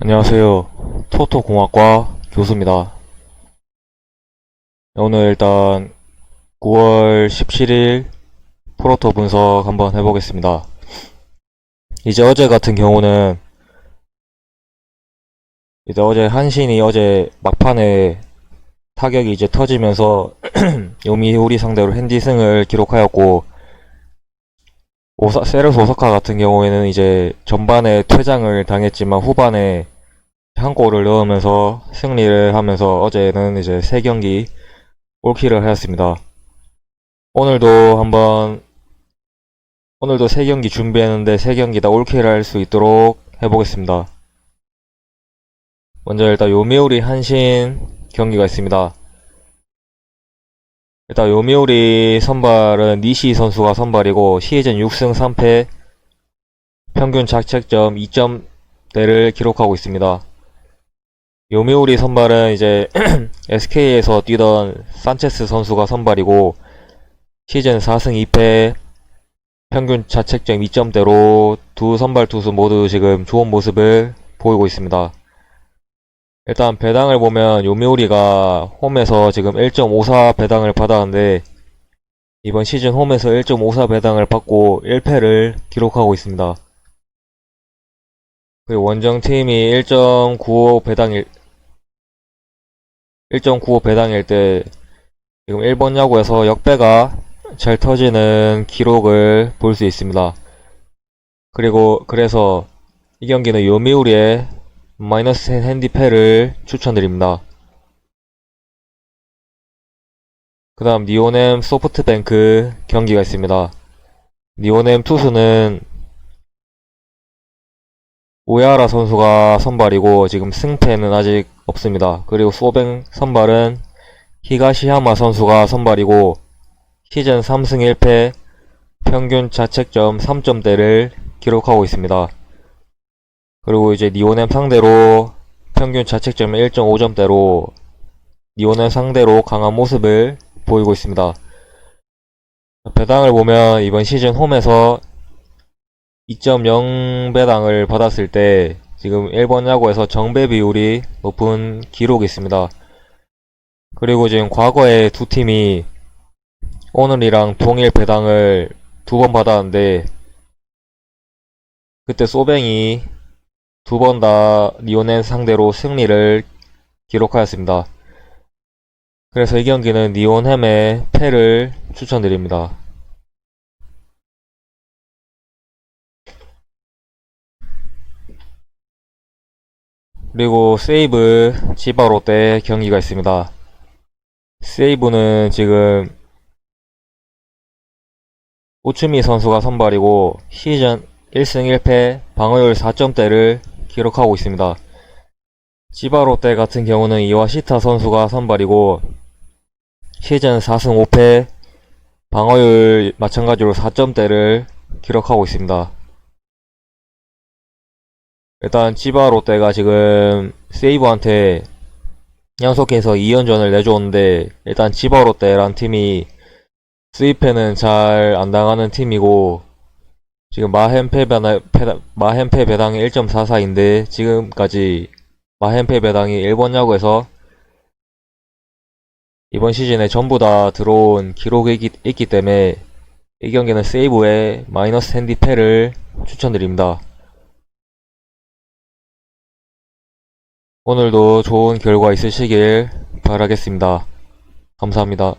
안녕하세요. 토토공학과 교수입니다. 오늘 일단 9월 17일 프로토 분석 한번 해보겠습니다. 이제 어제 같은 경우는 이제 어제 한신이 어제 막판에 타격이 이제 터지면서 요미우리 상대로 핸디승을 기록하였고 오사, 세르스 오사카 같은 경우에는 이제 전반에 퇴장을 당했지만 후반에 한 골을 넣으면서 승리를 하면서 어제는 이제 세 경기 올킬을 하였습니다. 오늘도 한번 오늘도 세 경기 준비했는데 세 경기 다 올킬을 할 수 있도록 해보겠습니다. 먼저 일단 요미우리 한신 경기가 있습니다. 일단 요미우리 선발은 니시 선수가 선발이고 시즌 6승 3패 평균 자책점 2점대를 기록하고 있습니다. 요미우리 선발은 이제 SK에서 뛰던 산체스 선수가 선발이고 시즌 4승 2패 평균 자책점 2점대로 두 선발 투수 모두 지금 좋은 모습을 보이고 있습니다. 일단 배당을 보면 요미우리가 홈에서 지금 1.54 배당을 받았는데 이번 시즌 홈에서 1.54 배당을 받고 1패를 기록하고 있습니다. 그리고 원정팀이 1.95 배당일 1.95 배당일 때 지금 일본 야구에서 역배가 잘 터지는 기록을 볼 수 있습니다. 그리고 그래서 이 경기는 요미우리의 마이너스 핸디패를 추천드립니다. 그 다음 니오넴 소프트뱅크 경기가 있습니다. 니오넴 투수는 오야라 선수가 선발이고 지금 승패는 아직 없습니다. 그리고 소뱅 선발은 히가시야마 선수가 선발이고 시즌 3승 1패 평균 자책점 3점대를 기록하고 있습니다. 그리고 이제 니오넴 상대로 평균 자책점 1.5점대로 니오넴 상대로 강한 모습을 보이고 있습니다. 배당을 보면 이번 시즌 홈에서 2.0 배당을 받았을 때 지금 일본 야구에서 정배 비율이 높은 기록이 있습니다. 그리고 지금 과거에 두 팀이 오늘이랑 동일 배당을 두 번 받았는데 그때 소뱅이 두 번 다 니오넨 상대로 승리를 기록하였습니다. 그래서 이 경기는 니온햄의 패를 추천드립니다. 그리고 세이브 지바 롯데 경기가 있습니다. 세이브는 지금 우츠미 선수가 선발이고 시즌 1승 1패 방어율 4점대를 기록하고 있습니다. 지바 롯데 같은 경우는 이와시타 선수가 선발이고 시즌 4승 5패 방어율 마찬가지로 4점대를 기록하고 있습니다. 일단 지바 롯데가 지금 세이브한테 연속해서 2연전을 내줬는데 일단 지바 롯데란 팀이 스위패는 잘 안 당하는 팀이고 지금 마햄패 배당, 마햄패 배당이 1.44인데 지금까지 마햄패 배당이 일본 야구에서 이번 시즌에 전부 다 들어온 기록이 있기, 있기 때문에 이 경기는 세이브에 마이너스 핸디패를 추천드립니다. 오늘도 좋은 결과 있으시길 바라겠습니다. 감사합니다.